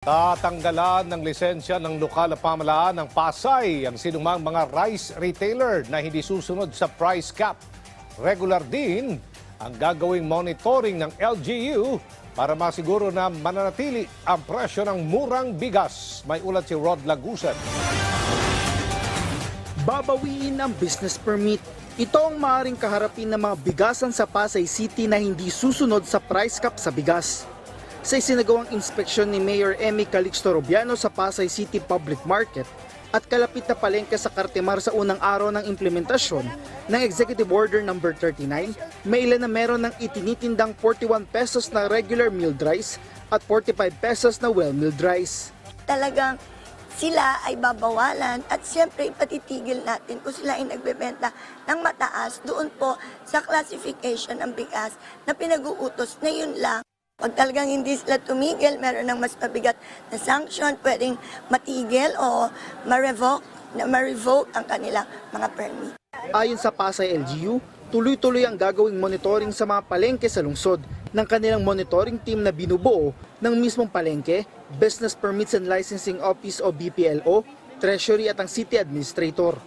Tatanggalan ng lisensya ng lokal na pamalaan ng Pasay ang sinumang mga rice retailer na hindi susunod sa price cap. Regular din ang gagawing monitoring ng LGU para masiguro na mananatili ang presyo ng murang bigas. May ulat si Rod Lagusan. babawiin ang business permit. Ito ang maaaring kaharapin ng mga bigasan sa Pasay City na hindi susunod sa price cap sa bigas. Sa isinagawang inspeksyon ni Mayor Emmy Calixto Rubiano sa Pasay City Public Market at kalapit na palengke sa Cartimar sa unang araw ng implementasyon ng Executive Order No. 39, may ilan na meron ng itinitindang 41 pesos na regular milled rice at 45 pesos na well-milled rice. talagang sila ay babawalan at siyempre ipatitigil natin kung sila ay nagbebenta ng mataas doon po sa classification ng bigas na pinag-uutos na yun lang. Pag talagang hindi sila tumigil, meron ng mas mabigat na sanction, pwedeng matigil o ma-revoke, na ma-revoke ang kanilang mga permit. Ayon sa Pasay LGU, tuloy-tuloy ang gagawing monitoring sa mga palengke sa lungsod ng kanilang monitoring team na binubuo ng mismong palengke, Business Permits and Licensing Office o BPLO, Treasury at ang City Administrator.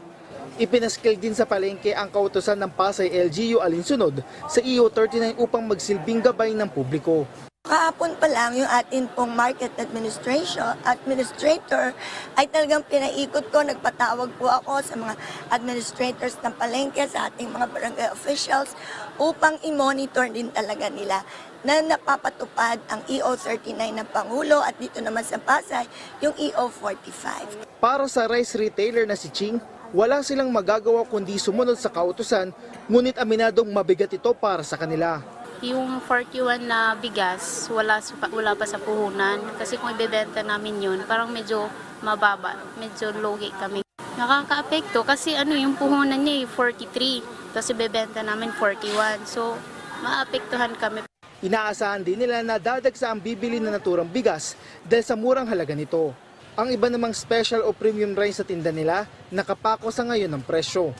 Ipinaskil din sa palengke ang kautosan ng Pasay LGU alinsunod sa EO 39 upang magsilbing gabay ng publiko. Kahapon pa lang yung atin pong market administration, administrator ay talagang pinaikot ko, nagpatawag po ako sa mga administrators ng palengke, sa ating mga barangay officials upang i-monitor din talaga nila na napapatupad ang EO 39 ng Pangulo at dito naman sa Pasay, yung EO 45. Para sa rice retailer na si Ching, wala silang magagawa kundi sumunod sa kautosan, ngunit aminadong mabigat ito para sa kanila. Yung 41 na bigas, wala, wala pa sa puhunan. Kasi kung ibebenta namin yun, parang medyo mababa, medyo logi kami. Nakaka-apekto kasi ano yung puhunan niya eh, 43. Tapos ibebenta namin 41. So, maapektuhan kami. Inaasahan din nila na dadagsa ang bibili na naturang bigas dahil sa murang halaga nito. Ang iba namang special o premium rice sa tinda nila nakapako sa ngayon ng presyo.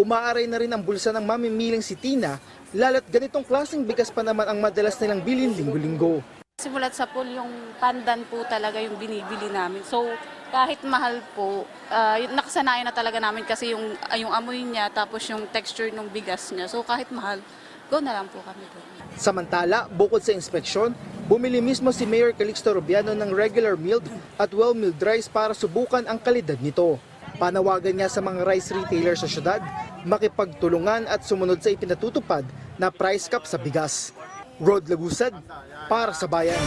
Umaaray na rin ang bulsa ng mamimiling si Tina, lalo't ganitong klaseng bigas pa naman ang madalas nilang bilhin linggo-linggo. Simulat sa pool, yung pandan po talaga yung binibili namin. So, kahit mahal po, yun- nakasanayan na talaga namin kasi yung, ah, yung amoy niya tapos yung texture ng bigas niya. So, kahit mahal, go na lang po kami doon. Samantala, bukod sa inspeksyon, bumili mismo si Mayor Calixto Rubiano ng regular milled at well-milled rice para subukan ang kalidad nito. Panawagan niya sa mga rice retailer sa syudad, makipagtulungan at sumunod sa ipinatutupad na price cap sa bigas. Rod Lagusad, para sa bayan.